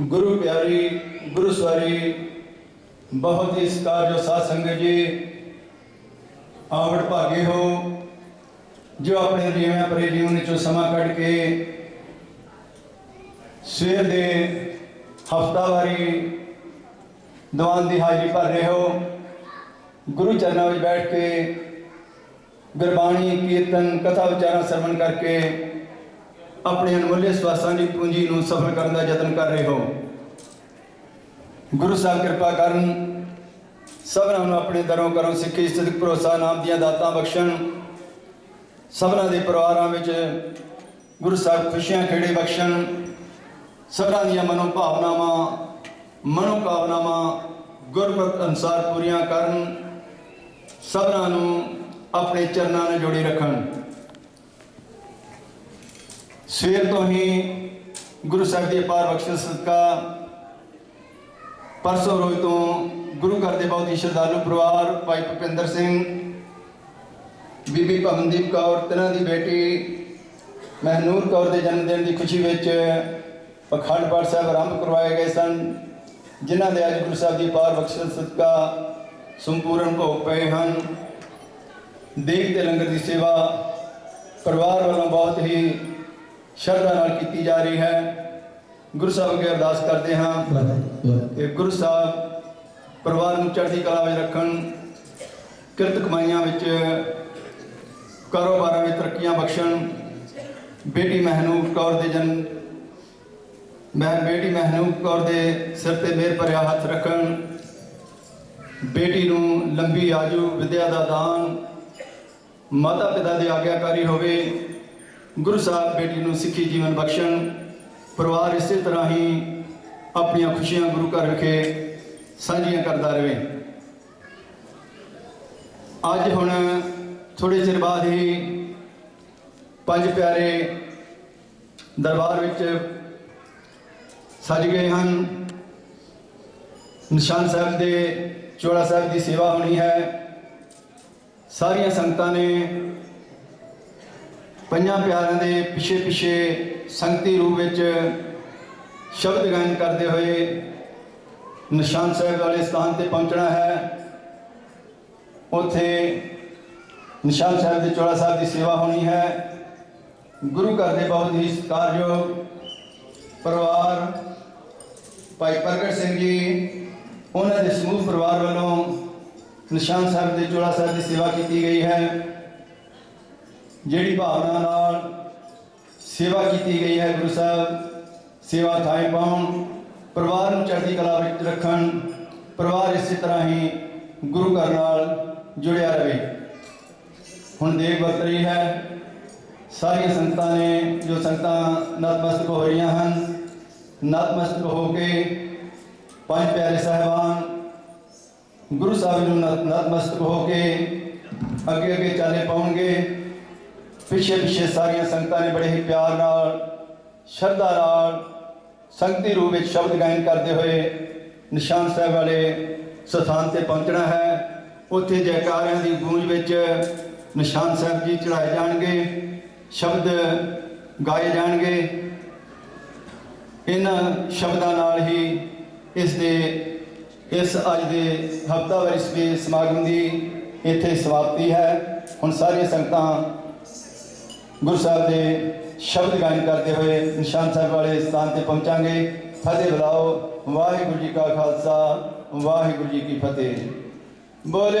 ਗੁਰੂ ਪਿਆਰੀ, ਗੁਰੂ ਸਵਾਰੀ, ਬਹੁਤ ਹੀ ਸਤਿਕਾਰਯੋਗ ਸਾਧ ਸੰਗਤ ਜੀ, ਆਵੜ ਭਾਗੇ ਹੋ, ਜੋ ਆਪਣੇ ਜੀਵਨ ਪਰੇ ਜੀਵਨ ਚੋਂ ਸਮਾਂ ਕੱਢ ਕੇ ਸਵੇਰ ਦੇ ਹਫਤਾਵਾਰੀ ਦੀਵਾਨ ਦੀ ਹਾਜ਼ਰੀ ਭਰ ਰਹੇ ਹੋ, ਗੁਰੂ ਚਰਨਾਂ ਵਿੱਚ ਬੈਠ ਕੇ ਗੁਰਬਾਣੀ, ਕੀਰਤਨ, ਕਥਾ ਵਿਚਾਰਾਂ ਸਰਵਣ ਕਰਕੇ ਆਪਣੇ ਅਨਮੁੱਲੇ ਸਵਾਸਾਂ ਦੀ ਪੂੰਜੀ ਨੂੰ ਸਫਲ ਕਰਨ ਦਾ ਯਤਨ ਕਰ ਰਹੇ ਹੋ। ਗੁਰੂ ਸਾਹਿਬ ਕਿਰਪਾ ਕਰਨ ਸਭਨਾਂ ਨੂੰ ਆਪਣੇ ਦਰੋਂ ਕਰੋ ਸਿੱਖੀ ਸਤਿਕ ਭਰੋਸਾ ਨਾਮ ਦੀਆਂ ਦਾਤਾਂ ਬਖਸ਼ਣ। ਸਭਨਾਂ ਦੇ ਪਰਿਵਾਰਾਂ ਵਿੱਚ ਗੁਰੂ ਸਾਹਿਬ ਖੁਸ਼ੀਆਂ ਖੇੜੇ ਬਖਸ਼ਣ। ਸਭਨਾਂ ਦੀਆਂ ਮਨੋ ਭਾਵਨਾਵਾਂ, ਮਨੋ ਕਾਮਨਾਵਾਂ ਗੁਰਮਤਿ ਅਨੁਸਾਰ ਪੂਰੀਆਂ ਕਰਨ। ਸਭਨਾਂ ਨੂੰ ਆਪਣੇ ਚਰਨਾਂ ਨਾਲ ਜੋੜੀ ਰੱਖਣ। ਸਵੇਰ ਤੋਂ ਹੀ ਗੁਰੂ ਸਾਹਿਬ ਦੀ ਅਪਾਰ ਬਖਸ਼ਿਸ਼ ਸਦਕਾ ਪਰਸੋਂ ਰੋਜ਼ ਤੋਂ ਗੁਰੂ ਘਰ ਦੇ ਬਹੁਤ ਹੀ ਸ਼ਰਧਾਲੂ ਪਰਿਵਾਰ, ਭਾਈ ਭੁਪਿੰਦਰ ਸਿੰਘ, ਬੀਬੀ ਪਵਨਦੀਪ ਕੌਰ, ਤਿੰਨਾਂ ਦੀ ਬੇਟੀ ਮਹਿਨੂਰ ਕੌਰ ਦੇ ਜਨਮ ਦਿਨ ਦੀ ਖੁਸ਼ੀ ਵਿੱਚ ਪਖੰਡ ਪਾਠ ਸਾਹਿਬ ਆਰੰਭ ਕਰਵਾਏ ਗਏ ਸਨ, ਜਿਨ੍ਹਾਂ ਦੇ ਅੱਜ ਗੁਰੂ ਸਾਹਿਬ ਦੀ ਪਾਰ ਬਖਸ਼ਿਸ਼ ਸਦਕਾ ਸੰਪੂਰਨ ਭੋਗ ਪਏ ਹਨ। ਦੇਗ ਤੇ ਲੰਗਰ ਦੀ ਸੇਵਾ ਪਰਿਵਾਰ ਵੱਲੋਂ ਬਹੁਤ ਹੀ ਸ਼ਰਧਾ ਨਾਲ ਕੀਤੀ ਜਾ ਰਹੀ ਹੈ। ਗੁਰੂ ਸਾਹਿਬ ਅੱਗੇ ਅਰਦਾਸ ਕਰਦੇ ਹਾਂ ਕਿ ਗੁਰੂ ਸਾਹਿਬ ਪਰਿਵਾਰ ਨੂੰ ਚੜ੍ਹਦੀ ਕਲਾ ਵਿੱਚ ਰੱਖਣ, ਕਿਰਤ ਕਮਾਈਆਂ ਵਿੱਚ ਕਾਰੋਬਾਰਾਂ ਵਿੱਚ ਤਰੱਕੀਆਂ ਬਖਸ਼ਣ। ਬੇਟੀ ਮਹਿਨੂਬ ਕੌਰ ਦੇ ਜਨਮ ਮੈਂ ਬੇਟੀ ਮਹਿਨੂਬ ਕੌਰ ਦੇ ਸਿਰ ਤੇ ਮੇਰ ਭਰਿਆ ਹੱਥ ਰੱਖਣ। ਬੇਟੀ ਨੂੰ ਲੰਬੀ ਆਜੂ ਵਿਦਿਆ ਦਾ ਦਾਨ ਮਾਤਾ ਪਿਤਾ ਦੀ ਆਗਿਆਕਾਰੀ ਹੋਵੇ। ਗੁਰੂ ਸਾਹਿਬ ਬੇਟੀ ਨੂੰ ਸਿੱਖੀ ਜੀਵਨ ਬਖਸ਼ਣ, ਪਰਿਵਾਰ ਇਸੇ ਤਰ੍ਹਾਂ ਹੀ ਆਪਣੀਆਂ ਖੁਸ਼ੀਆਂ ਗੁਰੂ ਘਰ ਵਿਖੇ ਸਾਂਝੀਆਂ ਕਰਦਾ ਰਹੇ। ਅੱਜ ਹੁਣ ਥੋੜੇ ਚਿਰ ਬਾਅਦ ਹੀ ਪੰਜ ਪਿਆਰੇ ਦਰਬਾਰ ਵਿੱਚ ਸਜ ਗਏ ਹਨ। ਨਿਸ਼ਾਨ ਸਾਹਿਬ ਦੇ, ਚੋਲਾ ਸਾਹਿਬ ਦੀ ਸੇਵਾ ਹੋਣੀ ਹੈ। ਸਾਰੀਆਂ ਸੰਗਤਾਂ ਨੇ ਪੰਜਾਂ ਪਿਆਰਿਆਂ ਦੇ ਪਿਛੇ ਪਿਛੇ ਸੰਗਤੀ ਰੂਪ ਵਿੱਚ ਸ਼ਬਦ ਗਾਇਨ ਕਰਦੇ ਹੋਏ ਨਿਸ਼ਾਨ ਸਾਹਿਬ ਵਾਲੇ ਸਥਾਨ ਤੇ ਪਹੁੰਚਣਾ ਹੈ। ਉੱਥੇ ਨਿਸ਼ਾਨ ਸਾਹਿਬ ਦੇ ਚੋਲਾ ਸਾਹਿਬ ਦੀ ਸੇਵਾ ਹੋਣੀ ਹੈ। ਗੁਰੂ ਘਰ ਦੇ ਬਹੁਤ ਹੀ ਸਤਿਕਾਰਯੋਗ ਪਰਿਵਾਰ ਭਾਈ ਪ੍ਰਗਟ ਸਿੰਘ ਜੀ, ਉਹਨਾਂ ਦੇ ਸਮੂਹ ਪਰਿਵਾਰ ਵੱਲੋਂ ਨਿਸ਼ਾਨ ਸਾਹਿਬ ਦੇ ਚੋਲਾ ਸਾਹਿਬ ਦੀ ਸੇਵਾ ਕੀਤੀ ਗਈ ਹੈ। ਜਿਹੜੀ ਭਾਵਨਾ ਨਾਲ ਸੇਵਾ ਕੀਤੀ ਗਈ ਹੈ ਗੁਰੂ ਸਾਹਿਬ, ਸੇਵਾ ਥਾਏ ਪਾਉਣ, ਪਰਿਵਾਰ ਨੂੰ ਚੜ੍ਹਦੀ ਕਲਾ ਵਿੱਚ ਰੱਖਣ, ਪਰਿਵਾਰ ਇਸੇ ਤਰ੍ਹਾਂ ਹੀ ਗੁਰੂ ਘਰ ਨਾਲ ਜੁੜਿਆ ਰਹੇ। ਹੁਣ ਦੇਖ ਵਰਤ ਰਹੀ ਹੈ। ਸਾਰੀਆਂ ਸੰਗਤਾਂ ਨੇ ਜੋ ਸੰਗਤਾਂ ਨਤਮਸਤਕ ਹੋ ਰਹੀਆਂ ਹਨ, ਨਤਮਸਤਕ ਹੋ ਕੇ ਪੰਜ ਪਿਆਰੇ ਸਾਹਿਬਾਨ ਗੁਰੂ ਸਾਹਿਬ ਨੂੰ ਨਤ- ਨਤਮਸਤਕ ਹੋ ਕੇ ਅੱਗੇ ਅੱਗੇ ਚਾਲੇ ਪਾਉਣਗੇ। ਪਿੱਛੇ ਪਿੱਛੇ ਸਾਰੀਆਂ ਸੰਗਤਾਂ ਨੇ ਬੜੇ ਹੀ ਪਿਆਰ ਨਾਲ, ਸ਼ਰਧਾ ਨਾਲ ਸੰਗਤੀ ਰੂਪ ਵਿੱਚ ਸ਼ਬਦ ਗਾਇਨ ਕਰਦੇ ਹੋਏ ਨਿਸ਼ਾਨ ਸਾਹਿਬ ਵਾਲੇ ਸਥਾਨ ਤੇ ਪਹੁੰਚਣਾ ਹੈ। ਉੱਥੇ ਜੈਕਾਰਿਆਂ ਦੀ ਗੂੰਜ ਵਿੱਚ ਨਿਸ਼ਾਨ ਸਾਹਿਬ ਜੀ ਚੜਾਏ ਜਾਣਗੇ, ਸ਼ਬਦ ਗਾਏ ਜਾਣਗੇ। ਇਹਨਾਂ ਸ਼ਬਦਾਂ ਨਾਲ ਹੀ ਇਸ ਦੇ, ਇਸ ਅੱਜ ਦੇ ਹਫਤਾਵਾਰੀ ਸਵੇ ਸਮਾਗਮ ਦੀ ਇੱਥੇ ਸਮਾਪਤੀ ਹੈ। ਹੁਣ ਸਾਰੀਆਂ ਸੰਗਤਾਂ ਗੁਰੂ ਸਾਹਿਬ ਦੇ ਸ਼ਬਦ ਗਾਇਨ ਕਰਦੇ ਹੋਏ ਨਿਸ਼ਾਨ ਸਾਹਿਬ ਵਾਲੇ ਸਥਾਨ ਤੇ ਪਹੁੰਚਾਂਗੇ। ਫਤਿਹ ਬੁਲਾਓ। ਵਾਹਿਗੁਰੂ ਜੀ ਕਾ ਖਾਲਸਾ, ਵਾਹਿਗੁਰੂ ਜੀ ਕੀ ਫਤਿਹ। ਬੋਲੇ